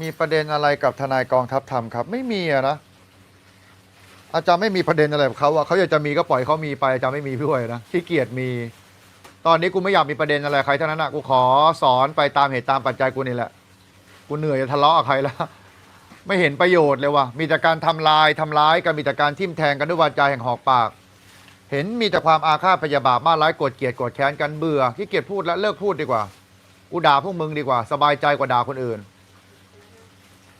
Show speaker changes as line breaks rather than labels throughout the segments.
มีประเด็นอะไรกับทนายกองทัพธรรมครับ ไม่มีอะนะอาจารย์ไม่มีประเด็นอะไรกับเขาอะเขาอยากจะมีก็ปล่อยเขามีไปอาจารย์ไม่มีด้วยนะขี้เกียจมี ตอนนี้กูไม่อยากมีประเด็นอะไรใครเท่านั้นอะกูขอสอนไปตามเหตุตามปัจจัยกูนี่แหละ กูเหนื่อยจะทะเลาะกับใครแล้วไม่เห็นประโยชน์เลยว่ะมีแต่การทำลายทำร้ายกันมีแต่การทิ่มแทงกันด้วยวาจาแห่งหอกปาก เห็นมีแต่ความอาฆาตพยาบาทมาร้ายกดเกลียดกดแค้นกันเบื่อขี้เกียจพูดแล้วเลิกพูดดีกว่า กูด่าพวกมึงดีกว่า สบายใจกว่าด่าคนอื่น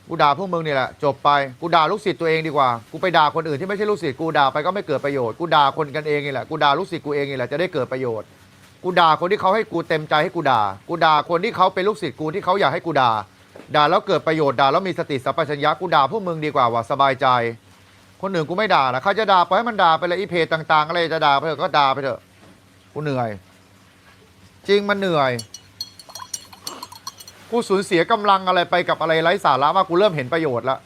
กูด่าพวกมึงนี่แหละจบไปกูด่าลูกศิษย์ตัวเองดีกว่ากูไปด่าคนอื่นที่ไม่ใช่ลูกศิษย์กูด่าไปก็ไม่เกิดประโยชน์กูด่าคนกันเองนี่แหละกูด่าลูกศิษย์กูเองนี่แหละจะได้เกิดประโยชน์กูด่าคนที่เขาให้กูเต็มใจให้กูด่า กูด่าคนที่เขาเป็นลูกศิษย์กูที่เขาอยากให้กูด่า ด่าแล้วเกิดประโยชน์ด่าแล้วมีสติสัมปชัญญะกูด่าพวกมึงดีกว่าว่ะสบายใจ คนอื่นกูไม่ด่านะเขาจะด่าไปให้มันด่าไปเลยอีเพจต่าง ๆ อะไรจะด่าไปเถอะก็ด่าไปเถอะกูเหนื่อย จริงมันเหนื่อย กูสูญเสียกำลังอะไรไปกับอะไรไร้สาระมากกูเริ่มเห็นประโยชน์ล้ว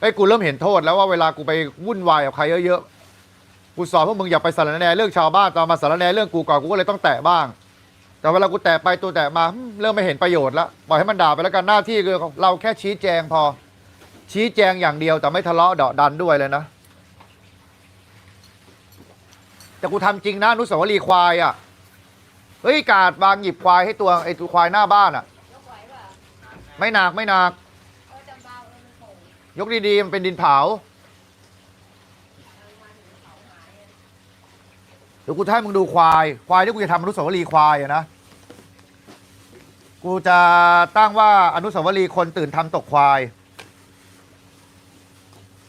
ไอ้ยกูเริ่มเห็นโทษแล้วว่าเวลากูไปวุ่นวายกับใครเยอะๆกูสอนพวกมึงอย่าไปสารแหนเรื่องชาวบ้านตอนมาสารแหนเรื่องกูก่อนกูก็เลยต้องแตะบ้าง แต่เวลากูแตะไปตัวแตะมาหึเริ่มไม่เห็นประโยชน์ล้วปล่อยให้มันด่าไปแล้วกันหน้าที่คือเราแค่ชี้แจงพอ ชี้แจงอย่างเดียวแต่ไม่ทะเลาะเดาะดันด้วยเลยนะ แต่กูทำจริงนะอนุสาวรีย์ควายอะ เฮ้ยกาดวางหยิบควายให้ตัวไอ้ตัวควายหน้าบ้านอะ ไม่หนักไม่หนัก ยกดีๆ มันเป็นดินเผา เดี๋ยวกูจะให้มึงดูควาย ควายที่กูจะทำอนุสาวรีย์ควายอะนะ กูจะตั้งว่าอนุสาวรีย์คนตื่นทำตกควาย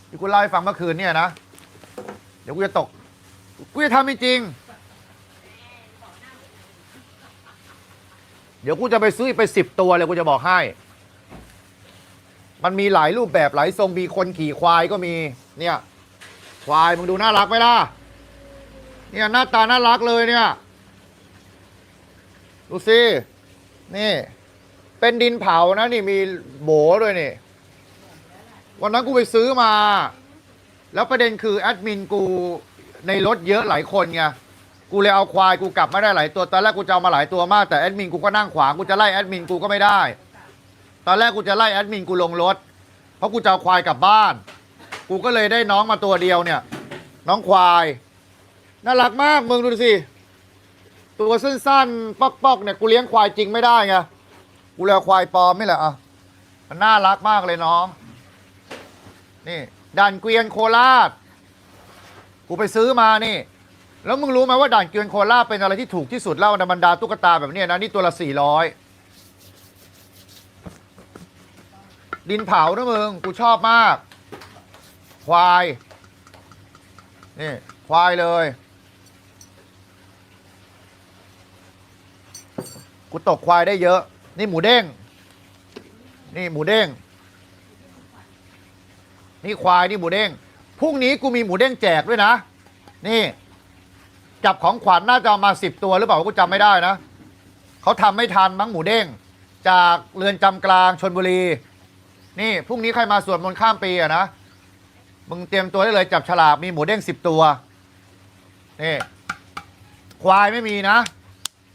ที่กูเล่าให้ฟังเมื่อคืนเนี่ยนะ เดี๋ยวกูจะตก กูจะทำจริงๆเดี๋ยวกูจะไปซื้อไปสิบตัวเลยกูจะบอกให้ มันมีหลายรูปแบบหลายทรงมีคนขี่ควายก็มีเนี่ยควายมึงดูน่ารักไหมล่ะเนี่ยหน้าตาน่ารักเลยเนี่ยดูสินี่ เป็นดินเผานะนี่มีโบด้วยนี่ วันนั้นกูไปซื้อมา แล้วประเด็นคือแอดมินกูในรถเยอะหลายคนไงกูเลยเอาควายกูกลับไมาได้หลายตัวตอนแรกกูจะเอามาหลายตัวมากแต่แอดมินกูก็นั่งขวางกูจะไล่แอดมินกูก็ไม่ได้ ตอนแรกกูจะไล่แอดมินกูลงรถ เพราะกูจะเอาควายกลับบ้าน กูก็เลยได้น้องมาตัวเดียวเนี่ย น้องควาย น่ารักมากมึงดูสิ ตัวสั้นๆ ปอกๆเนี่ยกูเลี้ยงควายจริงไม่ได้ไง กูเลยเอาควายปลอมไม่แหละอะ มันน่ารักมากเลยน้อง นี่ด่านเกวียนโคราช กูไปซื้อมานี่ แล้วมึงรู้ไหมว่าด่านเกวียนโคราชเป็นอะไรที่ถูกที่สุดแล้วในบรรดาตุ๊กตาแบบนี้นะนี่ตัวละสี่ร้อย ดินเผานะมึง กูชอบมาก ควาย นี่ ควายเลย กูตกควายได้เยอะ นี่หมูเด้ง นี่หมูเด้ง นี่ควาย นี่หมูเด้ง พรุ่งนี้กูมีหมูเด้งแจกด้วยนะ นี่ จับของขวัญน่าจะามาสิบตัวหรือเปล่า กูจำไม่ได้นะ เขาทำไม่ทันมั้งหมูเด้ง จากเรือนจำกลางชนบุรี นี่พรุ่งนี้ใครมาสวดมนต์ข้ามปีอะนะ มึงเตรียมตัวได้เลยจับฉลากมีหมูเด้งสิบตัว นี่ ควายไม่มีนะ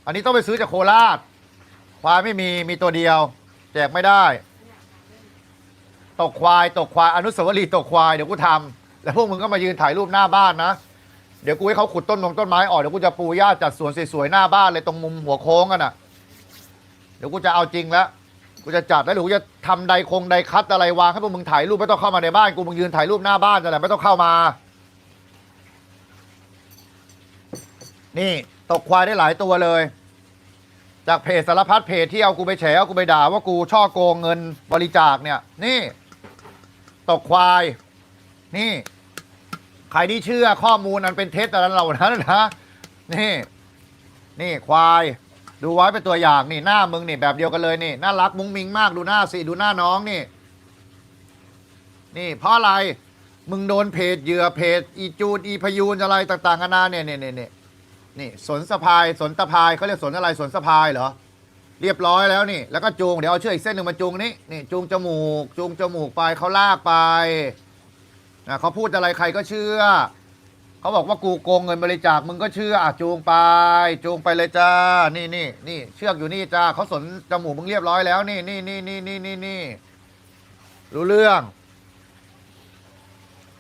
อันนี้ต้องไปซื้อจากโคราช ควายไม่มีมีตัวเดียว แจกไม่ได้ ตกควายตกควายอนุสาวรีย์ตกควายเดี๋ยวกูทำแล้วพวกมึงก็มายืนถ่ายรูปหน้าบ้านนะเดี๋ยวกูให้เขาขุดต้นมงต้นไม้ออกเดี๋ยวกูจะปูหญ้าจัดสวนสวยๆหน้าบ้านเลยตรงมุมหัวโค้งกันน่ะ เดี๋ยวกูจะเอาจริงแล้ว กูจะจัดแล้วหรือกูจะทำไดคงไดคัดอะไรวางให้พวกมึงถ่ายรูปไม่ต้องเข้ามาในบ้านกูมึงยืนถ่ายรูปหน้าบ้านนั่นแหละไม่ต้องเข้ามา นี่ตกควายได้หลายตัวเลย จากเพจสารพัดเพจที่เอากูไปแฉเอากูไปด่าว่ากูช่อโกงเงินบริจาคเนี่ย นี่ ตกควาย นี่ใครที่เชื่อข้อมูลนั้นเป็นเท็จแต่ละเหล่านั้นนะนี่ นี่ควาย ดูไว้เป็นตัวอย่างนี่หน้ามึงนี่แบบเดียวกันเลยนี่น่ารักมุ้งมิงมากดูหน้าสิดูหน้าน้องนี่ นี่เพราะอะไรมึงโดนเพจเหยื่อเพจอีจูดอีพยูนอะไรต่างๆกันานาเนี่ยเนี่ยเนี่ยเนี่ยนี่สนสะพายสนตะพายเขาเรียกสนอะไรสนสะพายเหรอเรียบร้อยแล้วนี่ แล้วก็จูงเดี๋ยวเอาเชือกอีกเส้นหนึ่งมาจูงนี่นี่จูงจมูก จูงจมูกไปเขาลากไปนะเขาพูดอะไรใครก็เชื่อ เขาบอกว่ากูโกงเงินบริจาคมึงก็เชื่ออะจูงไป จูงไปเลยจ้า นี่นี่นี่เชือกอยู่นี่จ้าเขาสนจมูกมึงเรียบร้อยแล้วนี่นี่นี่นี่นี่นี่นี่รู้เรื่อง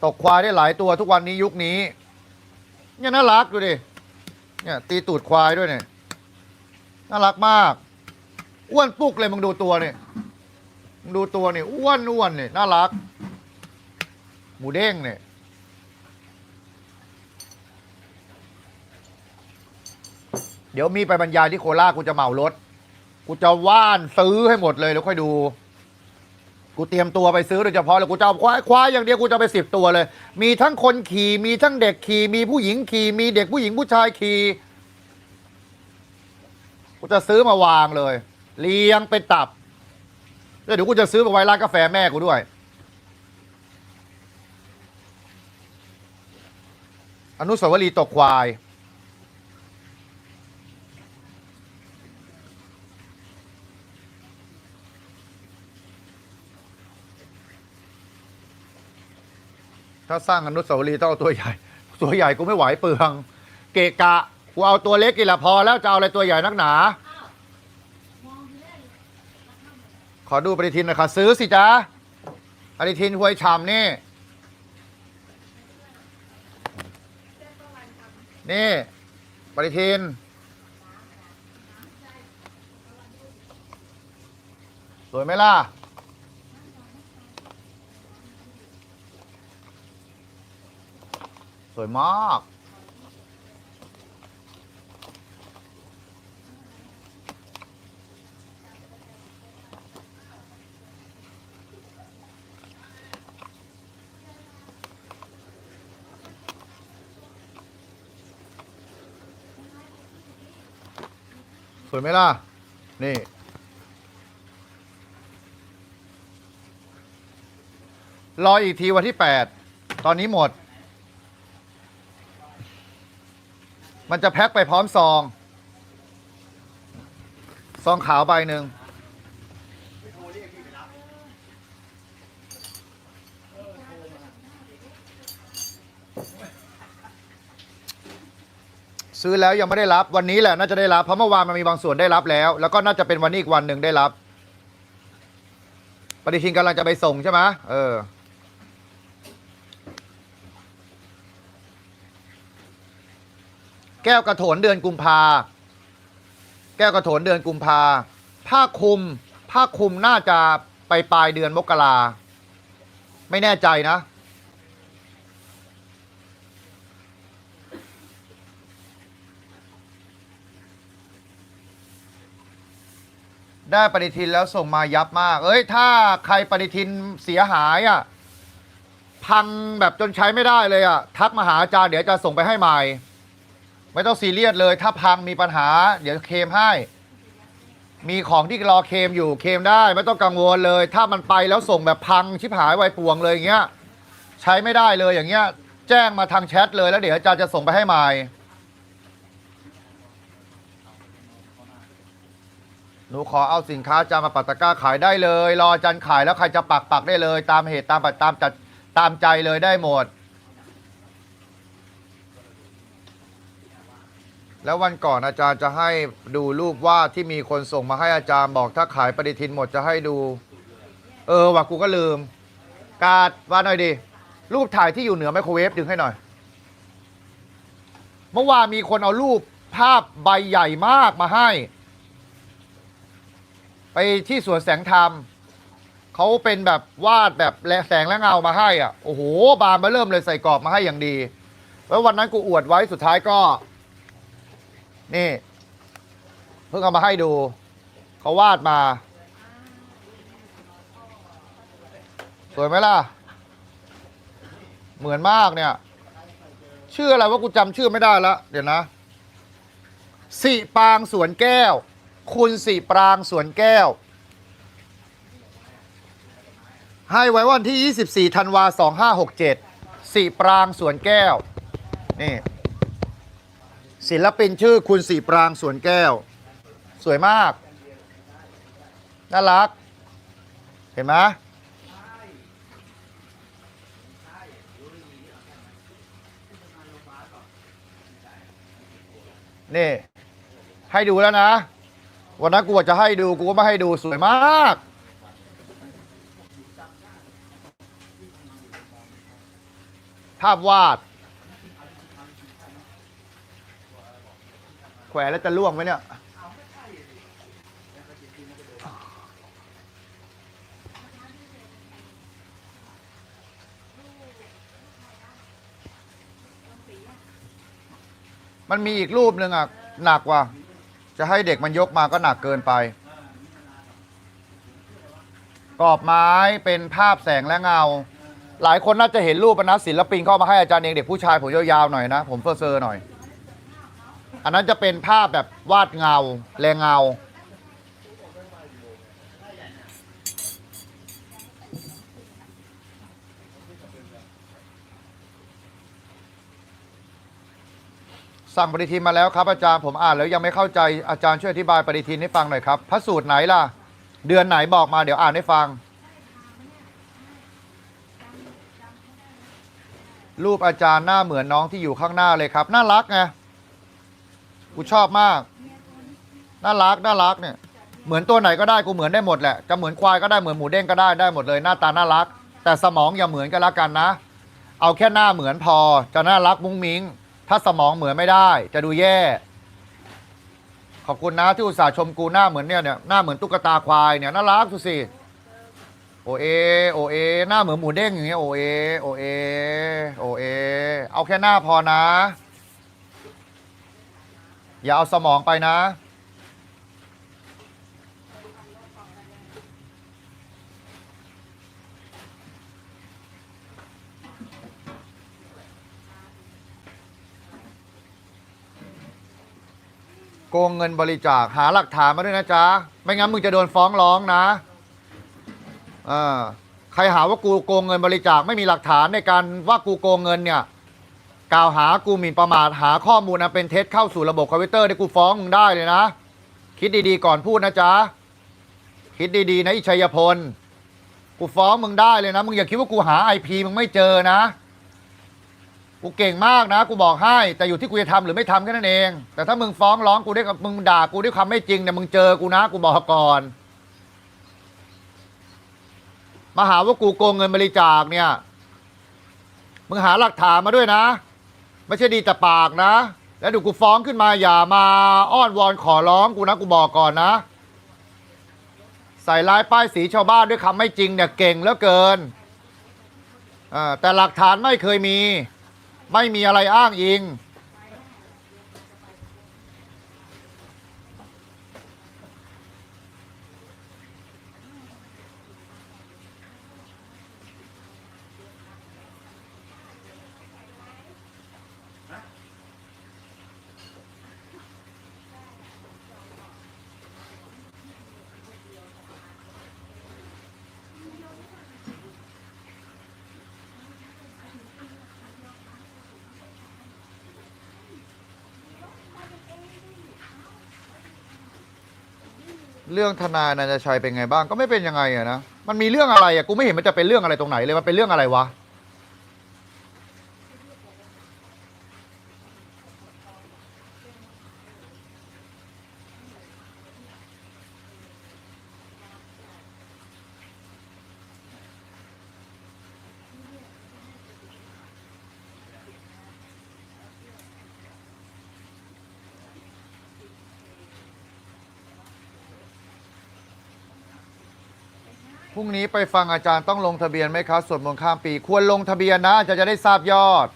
ตกควายได้หลายตัวทุกวันนี้ยุคนี้ เนี่ยน่ารักดูดิเนี่ย ตีตูดควายด้วยเนี่ยน่ารักมาก อ้วนปุกเลยมึงดูตัวเนี่ยมึงดูตัวเนี่ยอ้วนอ้วนเนี่ยน่ารัก หมูเด้งเนี่ย เดี๋ยวมีไปบรรยายที่โคราชกูจะเหมารถ กูจะว่านซื้อให้หมดเลยแล้วค่อยดู กูเตรียมตัวไปซื้อโดยเฉพาะเลยกูจะเอาควายควายอย่างเดียวกูจะไปสิบตัวเลย มีทั้งคนขี่มีทั้งเด็กขี่มีผู้หญิงขี่มีเด็กผู้หญิงผู้ชายขี่กูจะซื้อมาวางเลยเลี้ยงเป็นตับแล้วเดี๋ยวกูจะซื้อมาไว้ร้านกาแฟแม่กูด้วยอนุสาวรีย์ตกควาย ถ้าสร้างอนุสาวรีย์ต้องเอาตัวใหญ่ ตัวใหญ่กูไม่ไหวเปลือง เกะกะกูเอาตัวเล็กกี่ละพอแล้วจะเอาอะไรตัวใหญ่นักหนา ขอดูปฏิทินหน่อยค่ะซื้อสิจ๊ะปฏิทินหวยชำนี่ นี่ ปฏิทิน สวยไหมล่ะ สวยมาก สวยไหมล่ะ นี่รออีกทีวันที่ 8 ตอนนี้หมด มันจะแพ็คไปพร้อมซอง ซองขาวใบหนึ่งซื้อแล้วยังไม่ได้รับวันนี้แหละน่าจะได้รับเพราะเมื่อวานมันมีบางส่วนได้รับแล้ว แล้วก็น่าจะเป็นวันนี้อีกวันหนึ่งได้รับ ปฏิทินกำลังจะไปส่งใช่ไหมเออ แก้วกระโถนเดือนกุมภาแก้วกระโถนเดือนกุมภาผ้าคลุม ผ้าคลุมน่าจะไปปลายเดือนมกราไม่แน่ใจนะ ได้ปฏิทินแล้วส่งมายับมาก เอ้ย ถ้าใครปฏิทินเสียหายอะ พังแบบจนใช้ไม่ได้เลยอะ ทักมาหาอาจารย์เดี๋ยวจะส่งไปให้ใหม่ ไม่ต้องซีเรียสเลย ถ้าพังมีปัญหา เดี๋ยวเคลมให้ มีของที่รอเคลมอยู่เคลมได้ ไม่ต้องกังวลเลย ถ้ามันไปแล้วส่งแบบพังชิบหายไวายป่วงเลยอย่างเงี้ย ใช้ไม่ได้เลยอย่างเงี้ย แจ้งมาทางแชทเลยแล้วเดี๋ยวอาจารย์จะส่งไปให้ใหม่หนูขอเอาสินค้าจามาปักตะกร้าขายได้เลย รออาจารย์ขายแล้วใครจะปักปักได้เลย ตามเหตุตามปัจตามจัดตามใจเลยได้หมด แล้ววันก่อนอาจารย์จะให้ดูรูปวาดที่มีคนส่งมาให้อาจารย์บอกถ้าขายปฏิทินหมดจะให้ดู เออว่ะกูก็ลืม กาดวาดหน่อยดิรูปถ่ายที่อยู่เหนือไมโครเวฟดึงให้หน่อย เมื่อวานมีคนเอารูปภาพใบใหญ่มากมาให้ ไปที่สวนแสงธรรมเขาเป็นแบบวาดแบบแลแสงและเงามาให้อะโอ้โหบานมาเริ่มเลยใส่กรอบมาให้อย่างดี แล้ววันนั้นกูอวดไว้สุดท้ายก็ นี่ เพิ่งเอามาให้ดู เขาวาดมา สวยไหมล่ะ เหมือนมากเนี่ย ชื่ออะไรว่ากูจำชื่อไม่ได้แล้วเดี๋ยวนะ สิปางสวนแก้ว คุณสิปรางสวนแก้ว ให้ไว้วันที่ 24ธันวา2567สิปรางสวนแก้ว นี่ ศิลปินชื่อคุณสีปรางสวนแก้ว สวยมาก น่ารัก เห็นไหมนี่ ให้ดูแล้วนะ วันนั้นกูจะให้ดู กูก็ไม่ให้ดูสวยมาก ภาพวาด แขวนแล้วจะล่วงไหมเนี่ยมันมีอีกรูปหนึ่งอะ หนักว่ะจะให้เด็กมันยกมาก็หนักเกินไป กรอบไม้เป็นภาพแสงและเงา หลายคนน่าจะเห็นรูปนะศิลปินเข้ามาให้อาจารย์เองเด็กผู้ชายผมยาวๆหน่อยนะ ผมเฟอร์เซอร์หน่อย อันนั้นจะเป็นภาพแบบวาดเงา แรงเงา สั่งปฏิทินมาแล้วครับอาจารย์ผมอ่านแล้วยังไม่เข้าใจอาจารย์ช่วยอธิบายปฏิทินให้ฟังหน่อยครับพระสูตรไหนล่ะ เดือนไหนบอกมาเดี๋ยวอ่านให้ฟัง รูปอาจารย์หน้าเหมือนน้องที่อยู่ข้างหน้าเลยครับ น่ารักไง กูชอบมาก น่ารักน่ารักเนี่ย เหมือนตัวไหนก็ได้กูเหมือนได้หมดแหละ จะเหมือนควายก็ได้เหมือนหมูเด้งก็ได้ได้หมดเลยหน้าตาน่ารัก แต่สมองอย่าเหมือนกันละกันนะ เอาแค่หน้าเหมือนพอ จะน่ารักมุ้งมิ้ง ถ้าสมองเหมือนไม่ได้ จะดูแย่ ขอบคุณนะที่อุตส่าห์ชมกูหน้าเหมือนเนี่ยเนี่ยหน้าเหมือนตุ๊กตาควายเนี่ยน่ารักสุดสิโอเอโอเอหน้าเหมือนหมูเด้งอย่างเงี้ยโอเอโอเอโอเอเอาแค่หน้าพอนะ อย่าเอาสมองไปนะ โกงเงินบริจาคหาหลักฐานมาด้วยนะจ๊ะ ไม่งั้นมึงจะโดนฟ้องร้องนะเออใครหาว่ากูโกงเงินบริจาคไม่มีหลักฐานในการว่ากูโกงเงินเนี่ย กล่าวหากูหมิ่นประมาทหาข้อมูลอันเป็นเท็จเข้าสู่ระบบคอมพิวเตอร์ได้กูฟ้องมึงได้เลยนะ คิดดีๆก่อนพูดนะจ๊ะ คิดดีๆนะอิชัยพล กูฟ้องมึงได้เลยนะ มึงอย่าคิดว่ากูหาไอพีมึงไม่เจอนะ กูเก่งมากนะ กูบอกให้ แต่อยู่ที่กูจะทำหรือไม่ทำแค่นั้นเอง แต่ถ้ามึงฟ้องร้องกูด้วยกับมึงด่ากูด้วยคำไม่จริงเนี่ยมึงเจอกูนะ กูบอกก่อน มาหาว่ากูโกงเงินบริจาคเนี่ย มึงหาหลักฐานมาด้วยนะ ไม่ใช่ดีแต่ปากนะ แล้วเดูกูฟ้องขึ้นมาอย่ามาอ้อนวอนขอร้องกูนะกูบอกก่อนนะ ใส่ร้ายป้ายสีชาวบ้านด้วยคำไม่จริงเนี่ยเก่งเหลือเกินอ่าแต่หลักฐานไม่เคยมี ไม่มีอะไรอ้างอิง เรื่องทนายนันทชัยเป็นไงบ้างก็ไม่เป็นยังไงอะนะมันมีเรื่องอะไรอะกูไม่เห็นมันจะเป็นเรื่องอะไรตรงไหนเลยมันเป็นเรื่องอะไรวะ รุ่งนี้ไปฟังอาจารย์ต้องลงทะเบียนไหมครับสวดมนต์ข้ามปีควรลงทะเบียนนะอาจารย์จะได้ทราบยอด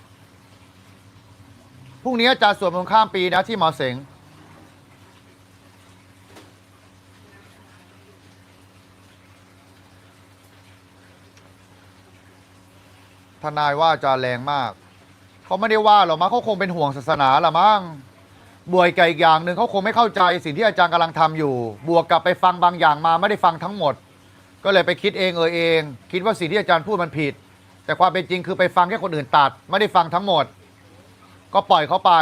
พรุ่งนี้อาจารย์สวดมนต์ข้ามปีนะที่หมอเสงทนายว่าอาจารย์แรงมากเขาไม่ได้ว่าหรอกมั้งเขาคงเป็นห่วงศาสนาละมั้งบวยกับอีกอย่างหนึ่งเขาคงไม่เข้าใจสิ่งที่อาจารย์กำลังทำอยู่ บวกกับไปฟังบางอย่างมาไม่ได้ฟังทั้งหมด ก็เลยไปคิดเองเออเอง คิดว่าสิ่งที่อาจารย์พูดมันผิด แต่ความเป็นจริงคือไปฟังแค่คนอื่นตัด ไม่ได้ฟังทั้งหมด ก็ปล่อยเขาไป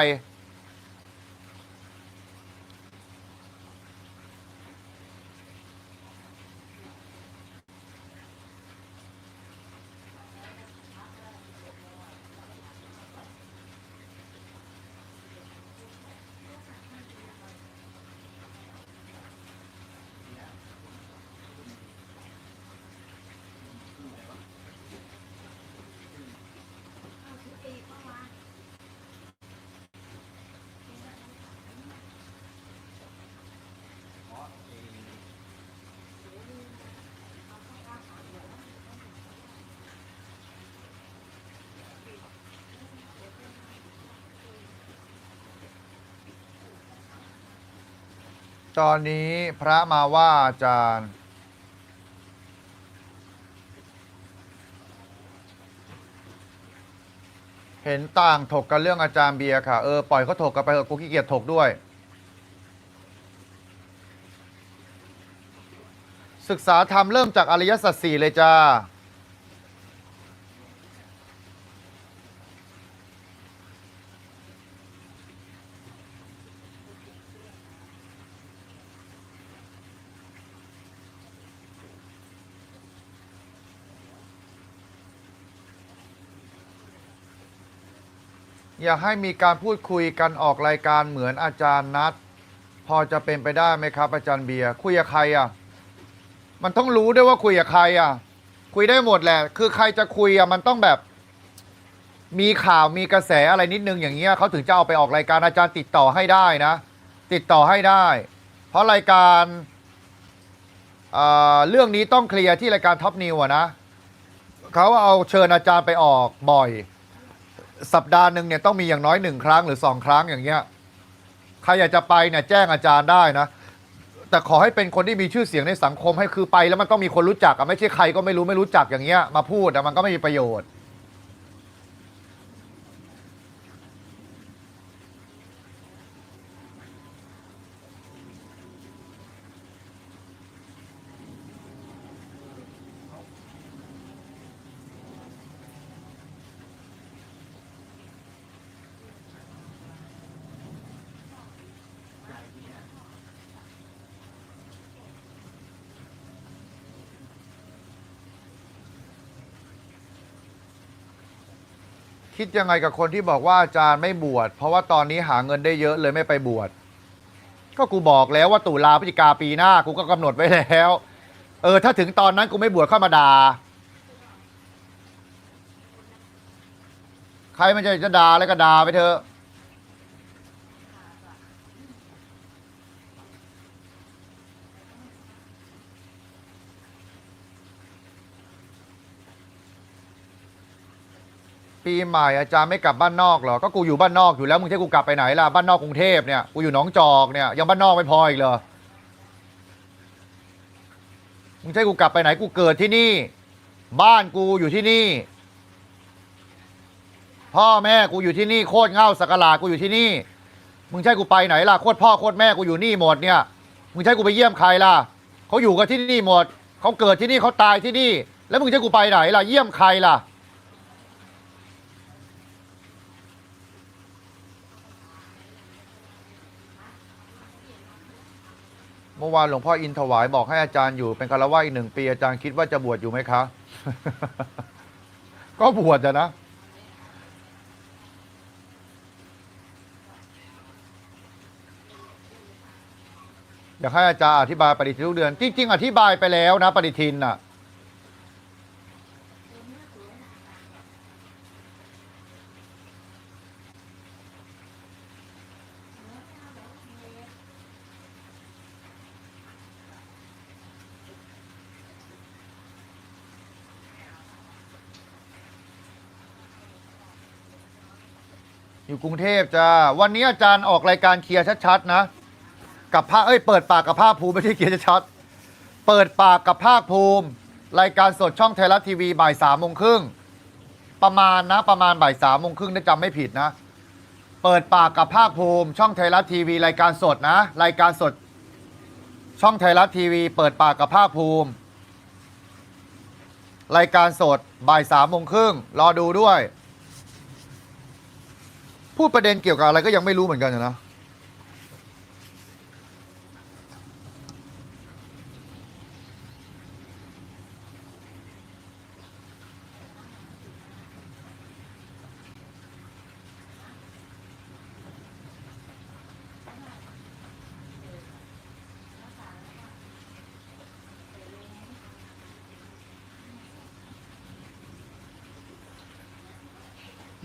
ตอนนี้พระมาว่าอาจารย์ เห็นต่างถกกันเรื่องอาจารย์เบียร์ค่ะ เออ ปล่อยเขาถกกันไปเถอะกูขี้เกียจถกด้วย ศึกษาธรรมเริ่มจากอริยสัจสี่เลยจ้า อยากให้มีการพูดคุยกันออกรายการเหมือนอาจารย์นัดพอจะเป็นไปได้ไหมครับ อาจารย์เบียร์คุยกับใครอะมันต้องรู้ด้วยว่าคุยกับใครอะ คุยได้หมดแหละ คือใครจะคุยอะมันต้องแบบ มีข่าวมีกระแสอะไรนิดนึงอย่างเงี้ยเขาถึงจะเอาไปออกรายการอาจารย์ติดต่อให้ได้นะ ติดต่อให้ได้ เพราะรายการเอ่อเรื่องนี้ต้องเคลียร์ที่รายการท็อปนิวอะนะเขาเอาเชิญอาจารย์ไปออกบ่อย สัปดาห์หนึ่งเนี่ยต้องมีอย่างน้อยหนึ่งครั้งหรือสองครั้งอย่างเงี้ยใครอยากจะไปเนี่ยแจ้งอาจารย์ได้นะ แต่ขอให้เป็นคนที่มีชื่อเสียงในสังคมให้คือไปแล้วมันต้องมีคนรู้จักอะไม่ใช่ใครก็ไม่รู้ไม่รู้จักอย่างเงี้ยมาพูดอะมันก็ไม่มีประโยชน์ คิดยังไงกับคนที่บอกว่าอาจารย์ไม่บวชเพราะว่าตอนนี้หาเงินได้เยอะเลยไม่ไปบวชก็กูบอกแล้วว่าตุลาพฤศจิกาปีหน้ากูก็กำหนดไว้แล้ว เออ ถ้าถึงตอนนั้นกูไม่บวชเข้ามาด่าใครมันจะจะด่าแล้วก็ด่าไปเถอะ ปีใหม่อาจารย์ไม่กลับบ้านนอกเหรอ ก็กูอยู่บ้านนอกอยู่แล้วมึงจะกูกลับไปไหนล่ะ บ้านนอกกรุงเทพเนี่ยกูอยู่หนองจอกเนี่ยยังบ้านนอกไม่พออีกเหรอ มึงจะกูกลับไปไหนกูเกิดที่นี่ บ้านกูอยู่ที่นี่ พ่อแม่กูอยู่ที่นี่โคตรเง่าสักการะกูอยู่ที่นี่ มึงใช่กูไปไหนล่ะโคตรพ่อโคตรแม่กูอยู่นี่หมดเนี่ย มึงใช่กูไปเยี่ยมใครล่ะเขาอยู่กันที่นี่หมดเขาเกิดที่นี่เขาตายที่นี่ แล้วมึงจะกูไปไหนล่ะ เยี่ยมใครล่ะ เมื่อวานหลวงพ่ออินถวายบอกให้อาจารย์อยู่เป็นคารวะอีกหนึ่งปีอาจารย์คิดว่าจะบวชอยู่ไหมคะ ก็บวชอะนะ อยากให้อาจารย์อธิบายปฏิทินทุกเดือน จริง ๆ อธิบายไปแล้วนะ ปฏิทินน่ะ อยู่กรุงเทพจ้าวันนี้อาจารย์ออกรายการเคลียร์ชัดๆนะ กับภาคเอ้ยเปิดปากกับภาคภูมิไม่ใช่เคลียร์ชัดๆเปิดปากกับภาคภูมิ รายการสดช่องไทยรัฐทีวีบ่ายสามโมงครึ่งประมาณนะประมาณบ่ายสามโมงครึ่งถ้าจำไม่ผิดนะ เปิดปากกับภาคภูมิ ช่องไทยรัฐทีวีรายการสดนะ รายการสด ช่องไทยรัฐทีวี เปิดปากกับภาคภูมิ รายการสดบ่ายสามโมงครึ่งรอดูด้วย พูดประเด็นเกี่ยวกับอะไรก็ยังไม่รู้เหมือนกันนะ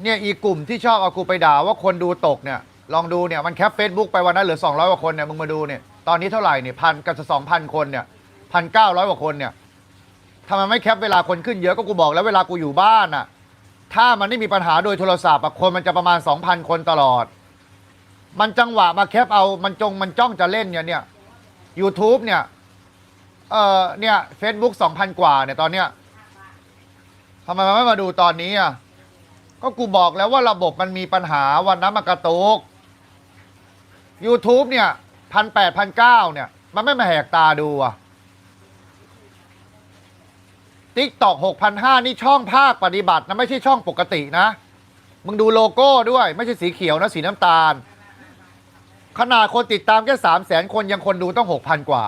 เนี่ยอีกลุ่มที่ชอบเอากูไปด่าว่าคนดูตกเนี่ยลองดูเนี่ยมันแคป Facebook ไปวันนั้นเหลือ 200กว่าคนเนี่ยมึงมาดูเนี่ยตอนนี้เท่าไหร่เนี่ยพันกับสองพันคนเนี่ยพันเก้าร้อยกว่าคนเนี่ยทำไมไม่แคปเวลาคนขึ้นเยอะก็กูบอกแล้วเวลากูอยู่บ้านอะถ้ามันไม่มีปัญหาโดยโทรศัพท์อะคนมันจะประมาณ 2,000 คนตลอด มันจังหวะมาแคปเอา มันจงมันจ้องจะเล่นเนี่ยเนี่ย YouTube เนี่ย เอ่อ เนี่ย Facebook 2,000 กว่าเนี่ยตอนเนี้ยทำไมมันไม่มาดูตอนนี้อะ ก็กูบอกแล้วว่าระบบมันมีปัญหาวันนั้นมากระตุก YouTube เนี่ยพันแปดพันเก้าเนี่ย มันไม่มาแหกตาดูอะติ๊กตอกหกพันห้านี่ช่องภาคปฏิบัตินะ ไม่ใช่ช่องปกตินะ มึงดูโลโก้ด้วย ไม่ใช่สีเขียวนะ สีน้ำตาล ขนาดคนติดตามแค่สามแสนคนยังคนดูต้องหกพันกว่า